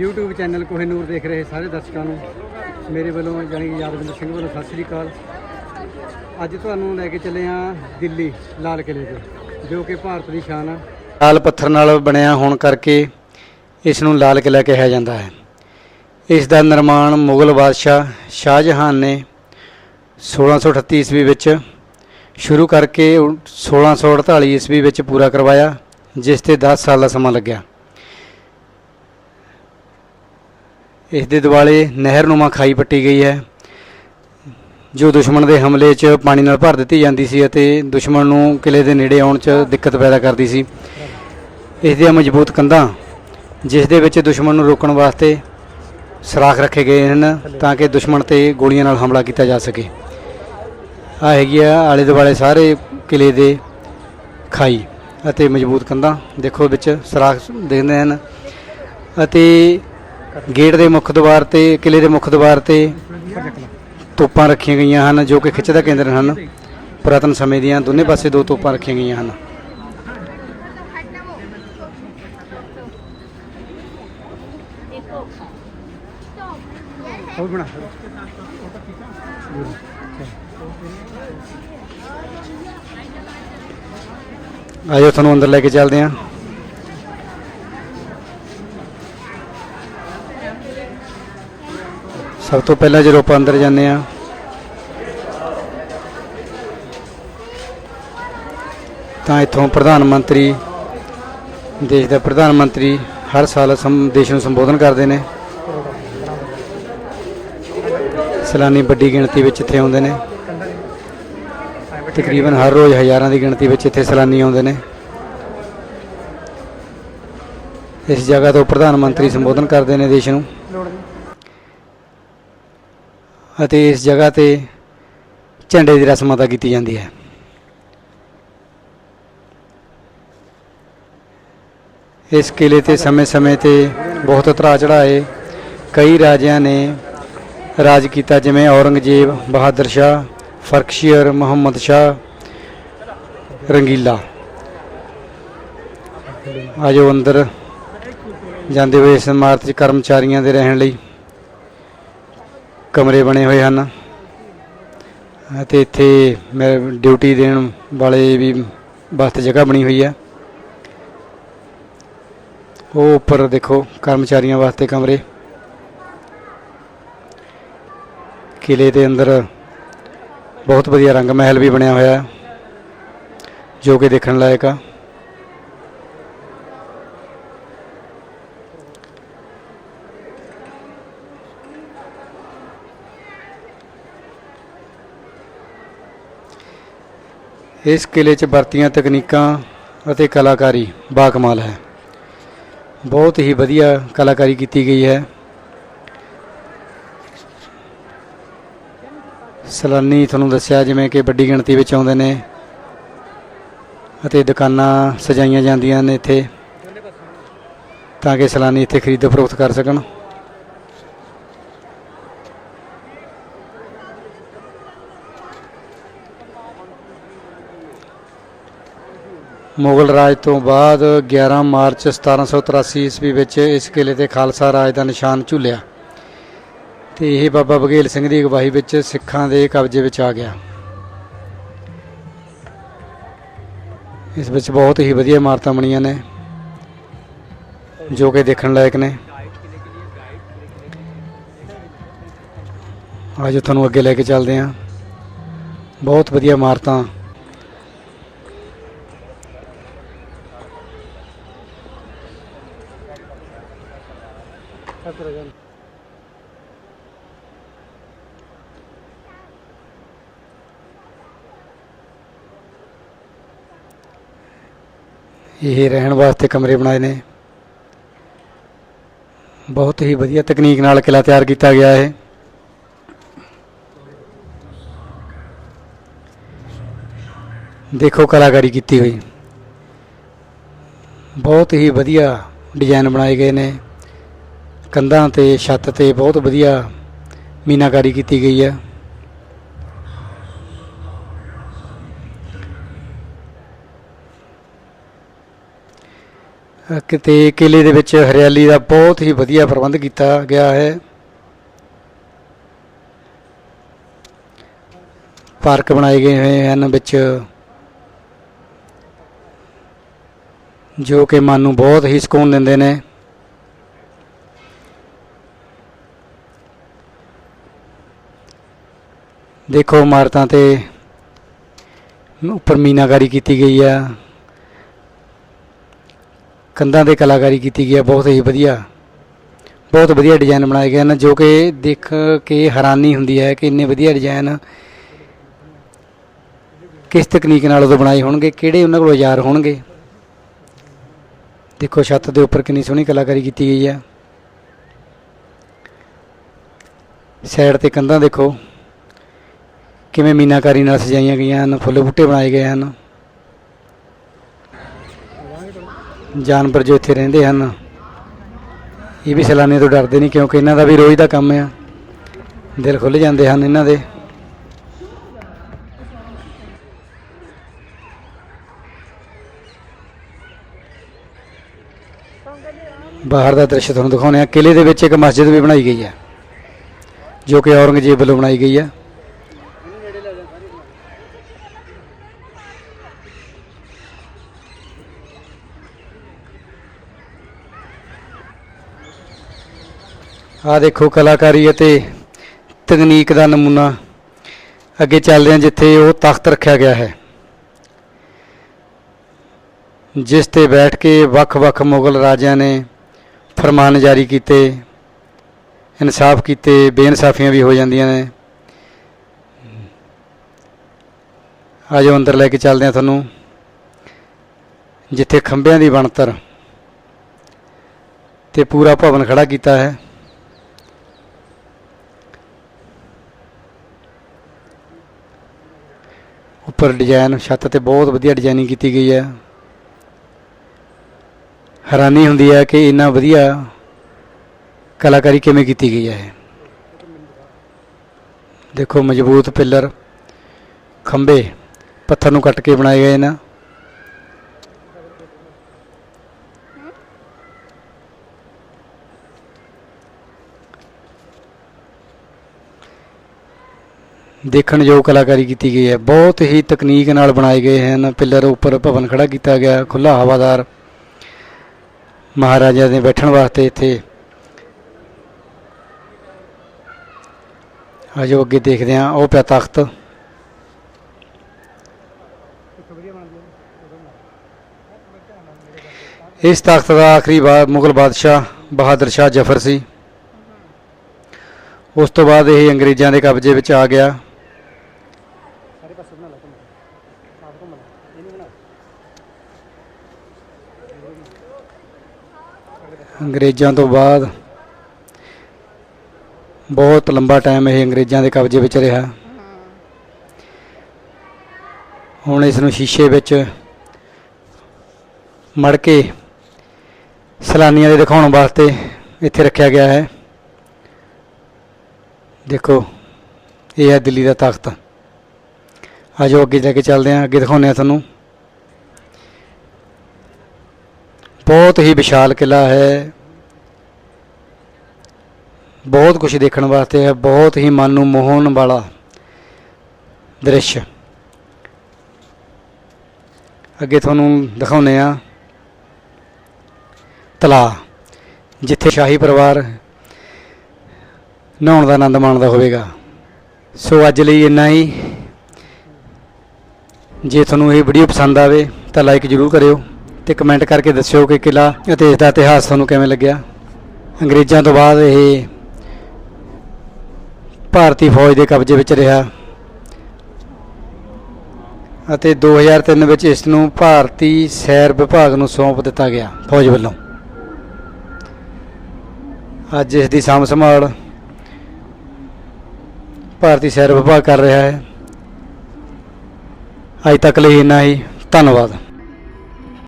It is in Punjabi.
YouTube ਚੈਨਲ ਕੋਹਿਨੂਰ ਦੇਖ ਰਹੇ ਸਾਰੇ ਦਰਸ਼ਕਾਂ ਨੂੰ। ਮੇਰੇ ਵੱਲੋਂ ਜਾਨੀ ਕਿ ਯਾਦਵਿੰਦਰ ਸਿੰਘ ਵੱਲੋਂ ਸਤਿ ਸ੍ਰੀ ਅਕਾਲ। ਅੱਜ ਤੁਹਾਨੂੰ ਲੈ ਕੇ ਚੱਲੇ ਆ ਦਿੱਲੀ, ਲਾਲ ਕਿਲੇ ਤੇ, ਜੋ ਕਿ ਭਾਰਤ ਦੀ ਸ਼ਾਨ ਆ। ਲਾਲ ਪੱਥਰ ਨਾਲ ਬਣਿਆ ਹੋਣ ਕਰਕੇ ਇਸ ਨੂੰ ਲਾਲ ਕਿਲਾ ਕਿਹਾ ਜਾਂਦਾ ਹੈ। ਇਸ ਦਾ ਨਿਰਮਾਣ ਮੁਗਲ ਬਾਦਸ਼ਾਹ ਸ਼ਾਹਜਹਾਨ ਨੇ 1638 ਈਸਵੀ ਵਿੱਚ ਸ਼ੁਰੂ ਕਰਕੇ ਉ- 1648 ਈਸਵੀ ਵਿੱਚ ਪੂਰਾ ਕਰਵਾਇਆ, ਜਿਸ ਤੇ 10 ਸਾਲ ਦਾ ਸਮਾਂ ਲੱਗਿਆ। ਇਸ ਦੇ ਦੁਆਲੇ ਨਹਿਰਨੁਮਾ ਖਾਈ ਪੱਟੀ ਗਈ ਹੈ, ਜੋ ਦੁਸ਼ਮਣ ਦੇ ਹਮਲੇ 'ਚ ਪਾਣੀ ਨਾਲ ਭਰ ਦਿੱਤੀ ਜਾਂਦੀ ਸੀ ਅਤੇ ਦੁਸ਼ਮਣ ਨੂੰ ਕਿਲੇ ਦੇ ਨੇੜੇ ਆਉਣ 'ਚ ਦਿੱਕਤ ਪੈਦਾ ਕਰਦੀ ਸੀ। ਇਸ ਦੀਆਂ ਮਜ਼ਬੂਤ ਕੰਧਾਂ, ਜਿਸ ਦੇ ਵਿੱਚ ਦੁਸ਼ਮਣ ਨੂੰ ਰੋਕਣ ਵਾਸਤੇ ਸਰਾਖ ਰੱਖੇ ਗਏ ਹਨ ਤਾਂ ਕਿ ਦੁਸ਼ਮਣ ਤੇ ਗੋਲੀਆਂ ਨਾਲ ਹਮਲਾ ਕੀਤਾ ਜਾ ਸਕੇ। ਆ ਹੈਗੀ ਆ ਆਲੇ ਦੁਆਲੇ ਸਾਰੇ ਕਿਲੇ ਦੇ ਖਾਈ ਅਤੇ ਮਜ਼ਬੂਤ ਕੰਧਾਂ। ਦੇਖੋ ਵਿੱਚ ਸਰਾਖ ਦੇਖਦੇ ਹਨ ਅਤੇ ਗੇਟ ਦੇ ਮੁੱਖ ਦੁਆਰ ਤੇ, ਕਿਲੇ ਦੇ ਮੁੱਖ ਦੁਆਰ ਤੇ ਤੋਪਾਂ ਰੱਖੀਆਂ ਗਈਆਂ ਹਨ, ਜੋ ਕਿ ਖਿੱਚ ਦਾ ਕੇਂਦਰ ਹਨ। ਪੁਰਾਤਨ ਸਮੇਂ ਦੀਆਂ ਦੋਨੇ ਪਾਸੇ ਦੋ ਤੋਪਾਂ ਰੱਖੀਆਂ ਗਈਆਂ ਹਨ। ਹੋਰ ਬਣਾ ਆਜੋ ਤੁਹਾਨੂੰ ਅੰਦਰ ਲੈ ਕੇ ਚੱਲਦੇ ਹਾਂ। ਸਭ ਤੋਂ ਪਹਿਲਾਂ ਜਦੋਂ ਆਪਾਂ ਅੰਦਰ ਜਾਂਦੇ ਹਾਂ, ਤਾਂ ਇੱਥੋਂ ਪ੍ਰਧਾਨ ਮੰਤਰੀ, ਦੇਸ਼ ਦਾ ਪ੍ਰਧਾਨ ਮੰਤਰੀ ਹਰ ਸਾਲ ਸੰ, ਦੇਸ਼ ਨੂੰ ਸੰਬੋਧਨ ਕਰਦੇ ਨੇ। ਸੈਲਾਨੀ ਵੱਡੀ ਗਿਣਤੀ ਵਿੱਚ ਇੱਥੇ ਆਉਂਦੇ ਨੇ। ਤਕਰੀਬਨ ਹਰ ਰੋਜ਼ ਹਜ਼ਾਰਾਂ ਦੀ ਗਿਣਤੀ ਵਿੱਚ ਇੱਥੇ ਸੈਲਾਨੀ ਆਉਂਦੇ ਨੇ। ਇਸ ਜਗ੍ਹਾ ਤੋਂ ਪ੍ਰਧਾਨ ਮੰਤਰੀ ਸੰਬੋਧਨ ਕਰਦੇ ਨੇ ਦੇਸ਼ ਨੂੰ। ਅਤੇ ਇਸ ਜਗ੍ਹਾ ਤੇ ਝੰਡੇ ਦੀ ਰਸਮ ਅਦਾ ਕੀਤੀ ਜਾਂਦੀ ਹੈ। ਇਸ ਕਿਲੇ ਤੇ ਸਮੇਂ-ਸਮੇਂ ਤੇ ਬਹੁਤ ਉਤਰਾਅ ਚੜਾਏ ਕਈ ਰਾਜਿਆਂ ਨੇ ਰਾਜ ਕੀਤਾ, ਜਿਵੇਂ ਔਰੰਗਜ਼ੇਬ, ਬਹਾਦਰ ਸ਼ਾਹ, ਫਰਕਸ਼ੀਅਰ ਮੁਹੰਮਦ ਸ਼ਾਹ, ਰੰਗੀਲਾ। ਆਜੋ ਅੰਦਰ। ਜਾਂਦੇ ਹੋਏ ਇਸ ਇਮਾਰਤ 'ਚ ਕਰਮਚਾਰੀਆਂ ਦੇ ਰਹਿਣ ਲਈ ਕਮਰੇ ਬਣੇ ਹੋਏ ਹਨ ਅਤੇ ਇੱਥੇ ਮੈਂ ਡਿਊਟੀ ਦੇਣ ਵਾਲੇ ਵੀ ਵਾਸਤੇ ਜਗ੍ਹਾ ਬਣੀ ਹੋਈ ਹੈ। ਉਹ ਉੱਪਰ ਦੇਖੋ ਕਰਮਚਾਰੀਆਂ ਵਾਸਤੇ ਕਮਰੇ। ਕਿਲੇ ਦੇ ਅੰਦਰ ਬਹੁਤ ਵਧੀਆ ਰੰਗ ਮਹਿਲ ਵੀ ਬਣਿਆ ਹੋਇਆ ਹੈ, ਜੋ ਕਿ ਦੇਖਣ ਲਾਇਕ ਆ। ਇਸ ਕਿਲੇ 'ਚ ਵਰਤੀਆਂ ਤਕਨੀਕਾਂ ਅਤੇ ਕਲਾਕਾਰੀ ਬਾਕਮਾਲ ਹੈ। ਬਹੁਤ ਹੀ ਵਧੀਆ ਕਲਾਕਾਰੀ ਕੀਤੀ ਗਈ ਹੈ। ਸੈਲਾਨੀ ਤੁਹਾਨੂੰ ਦੱਸਿਆ ਜਿਵੇਂ ਕਿ ਵੱਡੀ ਗਿਣਤੀ ਵਿੱਚ ਆਉਂਦੇ ਨੇ ਅਤੇ ਦੁਕਾਨਾਂ ਸਜਾਈਆਂ ਜਾਂਦੀਆਂ ਨੇ ਇੱਥੇ ਤਾਂ ਕਿ ਸੈਲਾਨੀ ਇੱਥੇ ਖਰੀਦ ਫਰੋਖਤ ਕਰ ਸਕਣ। ਮੁਗਲ ਰਾਜ ਤੋਂ ਬਾਅਦ 11 ਮਾਰਚ 1783 ਈਸਵੀ ਵਿੱਚ ਇਸ ਕਿਲੇ ਤੇ ਖਾਲਸਾ ਰਾਜ ਦਾ ਨਿਸ਼ਾਨ ਝੁੱਲਿਆ ਤੇ ਇਹ ਬਾਬਾ ਬਘੇਲ ਸਿੰਘ ਦੀ ਅਗਵਾਈ ਵਿੱਚ ਸਿੱਖਾਂ ਦੇ ਕਬਜ਼ੇ ਵਿੱਚ ਆ ਗਿਆ। ਇਸ ਵਿੱਚ ਬਹੁਤ ਹੀ ਵਧੀਆ ਇਮਾਰਤਾਂ ਬਣੀਆਂ ਨੇ, ਜੋ ਕਿ ਦੇਖਣ ਲਾਇਕ ਨੇ। ਅੱਜ ਤੁਹਾਨੂੰ ਅੱਗੇ ਲੈ ਕੇ ਚੱਲਦੇ ਹਾਂ। ਬਹੁਤ ਵਧੀਆ ਇਮਾਰਤਾਂ। ਇਹ ਰਹਿਣ ਵਾਸਤੇ ਕਮਰੇ ਬਣਾਏ ਨੇ। ਬਹੁਤ ਹੀ ਵਧੀਆ ਤਕਨੀਕ ਨਾਲ ਕਿਲਾ ਤਿਆਰ ਕੀਤਾ ਗਿਆ ਹੈ ਦੇਖੋ ਕਲਾਕਾਰੀ ਕੀਤੀ ਹੋਈ। ਬਹੁਤ ਹੀ ਵਧੀਆ ਡਿਜ਼ਾਈਨ ਬਣਾਏ ਗਏ ਨੇ। ਕੰਧਾਂ ਤੇ, ਛੱਤ ਤੇ ਬਹੁਤ ਵਧੀਆ ਮੀਨਾਕਾਰੀ ਕੀਤੀ ਗਈ ਹੈ। ਕਿਤੇ ਕਿਲੇ ਦੇ ਵਿੱਚ ਹਰਿਆਲੀ ਦਾ ਬਹੁਤ ਹੀ ਵਧੀਆ ਪ੍ਰਬੰਧ ਕੀਤਾ ਗਿਆ ਹੈ। ਪਾਰਕ ਬਣਾਏ ਗਏ ਹੋਏ ਹਨ ਵਿੱਚ, ਜੋ ਕਿ ਮਨ ਨੂੰ ਬਹੁਤ ਹੀ ਸਕੂਨ ਦਿੰਦੇ ਨੇ। ਦੇਖੋ ਇਮਾਰਤਾਂ ਤੇ ਉੱਪਰ ਮੀਨਾਕਾਰੀ ਕੀਤੀ ਗਈ ਆ। ਕੰਧਾਂ ਤੇ ਕਲਾਕਾਰੀ ਕੀਤੀ ਗਈ ਆ, ਬਹੁਤ ਹੀ ਵਧੀਆ। ਬਹੁਤ ਵਧੀਆ ਡਿਜ਼ਾਈਨ ਬਣਾਏ ਗਏ ਹਨ, ਜੋ ਕਿ ਦੇਖ ਕੇ ਹੈਰਾਨੀ ਹੁੰਦੀ ਹੈ ਕਿ ਇੰਨੇ ਵਧੀਆ ਡਿਜ਼ਾਈਨ ਕਿਸ ਤਕਨੀਕ ਨਾਲ ਉਹ ਬਣਾਏ ਹੋਣਗੇ, ਕਿਹੜੇ ਉਹਨਾਂ ਕੋਲ ਔਜ਼ਾਰ ਹੋਣਗੇ। ਦੇਖੋ ਛੱਤ ਦੇ ਉੱਪਰ ਕਿੰਨੀ ਸੋਹਣੀ ਕਲਾਕਾਰੀ ਕੀਤੀ ਗਈ ਆ। ਸਾਈਡ ਤੇ ਕੰਧਾਂ ਦੇਖੋ। ਕਿਵੇਂ ਮੀਨਾਕਾਰੀ ਨਾਲ ਸਜਾਈਆਂ ਗਈਆਂ ਹਨ, ਫੁੱਲ ਬੂਟੇ ਬਣਾਏ ਗਏ ਹਨ? ਜਾਨਵਰ ਜੋ ਇੱਥੇ ਰਹਿੰਦੇ ਹਨ, ਇਹ ਵੀ ਸੈਲਾਨੀਆਂ ਤੋਂ ਡਰਦੇ ਨਹੀਂ ਕਿਉਂਕਿ ਇਹਨਾਂ ਦਾ ਵੀ ਰੋਜ਼ ਦਾ ਕੰਮ ਆ। ਦਿਲ ਖੁੱਲ ਜਾਂਦੇ ਹਨ ਇਹਨਾਂ ਦੇ। ਬਾਹਰ ਦਾ ਦ੍ਰਿਸ਼ ਤੁਹਾਨੂੰ ਦਿਖਾਉਂਦੇ ਆ ਕਿਲੇ ਦੇ ਵਿੱਚ ਇੱਕ ਮਸਜਿਦ ਵੀ ਬਣਾਈ ਗਈ ਹੈ, ਜੋ ਕਿ ਔਰੰਗਜ਼ੇਬ ਵੱਲੋਂ ਬਣਾਈ ਗਈ ਹੈ। ਆ ਦੇਖੋ ਕਲਾਕਾਰੀ ਅਤੇ ਤਕਨੀਕ ਦਾ ਨਮੂਨਾ। ਅੱਗੇ ਚੱਲਦੇ ਹਾਂ ਜਿੱਥੇ ਉਹ ਤਖਤ ਰੱਖਿਆ ਗਿਆ ਹੈ। ਜਿਸ ਤੇ ਬੈਠ ਕੇ ਵੱਖ-ਵੱਖ ਮੁਗਲ ਰਾਜਿਆਂ ਨੇ ਫਰਮਾਨ ਜਾਰੀ ਕੀਤੇ, ਇਨਸਾਫ ਕੀਤੇ, ਬੇਇਨਸਾਫੀਆਂ ਵੀ ਹੋ ਜਾਂਦੀਆਂ ਨੇ। ਆਜੋ ਅੰਦਰ ਲੈ ਕੇ ਚੱਲਦੇ ਹਾਂ ਤੁਹਾਨੂੰ। ਜਿੱਥੇ ਖੰਭਿਆਂ ਦੀ ਬਣਤਰ ਤੇ ਪੂਰਾ ਭਵਨ ਖੜਾ ਕੀਤਾ ਹੈ। ਉੱਪਰ ਡਿਜ਼ਾਈਨ, ਛੱਤ ਤੇ ਬਹੁਤ ਵਧੀਆ ਡਿਜ਼ਾਈਨਿੰਗ ਕੀਤੀ ਗਈ ਹੈ। ਹੈਰਾਨੀ ਹੁੰਦੀ ਹੈ ਕਿ ਇੰਨਾ ਵਧੀਆ ਕਲਾਕਾਰੀ ਕਿਵੇਂ ਕੀਤੀ ਗਈ ਹੈ ਦੇਖੋ, ਮਜ਼ਬੂਤ ਪਿੱਲਰ, ਖੰਭੇ ਪੱਥਰ ਨੂੰ ਕੱਟ ਕੇ ਬਣਾਏ ਗਏ ਨੇ। ਦੇਖਣ ਯੋਗ ਕਲਾਕਾਰੀ ਕੀਤੀ ਗਈ ਹੈ। ਬਹੁਤ ਹੀ ਤਕਨੀਕ ਨਾਲ ਬਣਾਏ ਗਏ ਹਨ। ਪਿੱਲਰ ਉੱਪਰ ਭਵਨ ਖੜਾ ਕੀਤਾ ਗਿਆ ਖੁੱਲਾ ਹਵਾਦਾਰ ਮਹਾਰਾਜਾ ਦੇ ਬੈਠਣ ਵਾਸਤੇ ਇੱਥੇ। ਆਜੋ ਅੱਗੇ ਦੇਖਦੇ ਹਾਂ। ਉਹ ਪਿਆ ਤਖਤ। ਇਸ ਤਖਤ ਦਾ ਆਖਰੀ ਬਾਦ ਮੁਗਲ ਬਾਦਸ਼ਾਹ ਬਹਾਦਰ ਸ਼ਾਹ ਜ਼ਫਰ ਸੀ। ਉਸ ਤੋਂ ਬਾਅਦ ਇਹ ਅੰਗਰੇਜ਼ਾਂ ਦੇ ਕਬਜ਼ੇ ਵਿੱਚ ਆ ਗਿਆ। ਅੰਗਰੇਜ਼ਾਂ ਤੋਂ ਬਾਅਦ ਬਹੁਤ ਲੰਬਾ ਟਾਈਮ ਇਹ ਅੰਗਰੇਜ਼ਾਂ ਦੇ ਕਬਜ਼ੇ ਵਿੱਚ ਰਿਹਾ। ਹੁਣ ਇਸ ਨੂੰ ਸ਼ੀਸ਼ੇ ਵਿੱਚ ਮੜ ਕੇ ਸੈਲਾਨੀਆਂ ਦੇ ਦਿਖਾਉਣ ਵਾਸਤੇ ਇੱਥੇ ਰੱਖਿਆ ਗਿਆ ਹੈ। ਦੇਖੋ, ਇਹ ਹੈ ਦਿੱਲੀ ਦਾ ਤਖਤ ਆਜੋ ਅੱਗੇ ਜਾ ਕੇ ਚੱਲਦੇ ਹਾਂ, ਅੱਗੇ ਦਿਖਾਉਂਦੇ ਹਾਂ ਤੁਹਾਨੂੰ। ਬਹੁਤ ਹੀ ਵਿਸ਼ਾਲ ਕਿਲਾ ਹੈ। ਬਹੁਤ ਕੁਝ ਦੇਖਣ ਵਾਸਤੇ ਹੈ, ਬਹੁਤ ਹੀ ਮਨ ਨੂੰ ਮੋਹਣ ਵਾਲਾ ਦ੍ਰਿਸ਼। ਅੱਗੇ ਤੁਹਾਨੂੰ ਦਿਖਾਉਂਦੇ ਆ ਤਲਾ ਜਿੱਥੇ ਸ਼ਾਹੀ ਪਰਿਵਾਰ ਨਹਾਉਣ ਦਾ ਆਨੰਦ ਮਾਣਦਾ ਹੋਵੇਗਾ। ਸੋ ਅੱਜ ਲਈ ਇੰਨਾ ਹੀ। ਜੇ ਤੁਹਾਨੂੰ ਇਹ ਵੀਡੀਓ ਪਸੰਦ ਆਵੇ ਤਾਂ ਲਾਈਕ ਜ਼ਰੂਰ ਕਰਿਓ ਤੇ ਕਮੈਂਟ ਕਰਕੇ ਦੱਸਿਓ ਕਿ ਕਿਲਾ ਅਤੇ ਇਸ ਦਾ ਇਤਿਹਾਸ ਤੁਹਾਨੂੰ ਕਿਵੇਂ ਲੱਗਿਆ। ਅੰਗਰੇਜ਼ਾਂ ਤੋਂ ਬਾਅਦ ਇਹ ਭਾਰਤੀ ਫੌਜ ਦੇ ਕਬਜ਼ੇ ਵਿੱਚ ਰਿਹਾ। ਅਤੇ 2003 ਵਿੱਚ ਇਸ ਨੂੰ ਭਾਰਤੀ ਸੈਰ ਵਿਭਾਗ ਨੂੰ ਸੌਂਪ ਦਿੱਤਾ ਗਿਆ, ਫੌਜ ਵੱਲੋਂ। ਅੱਜ ਇਸ ਦੀ ਸਾਂਭ ਸੰਭਾਲ ਭਾਰਤੀ ਸੈਰ ਵਿਭਾਗ ਕਰ ਰਿਹਾ ਹੈ। ਅੱਜ ਤੱਕ ਲਈ ਇੰਨਾ ਹੀ, ਧੰਨਵਾਦ।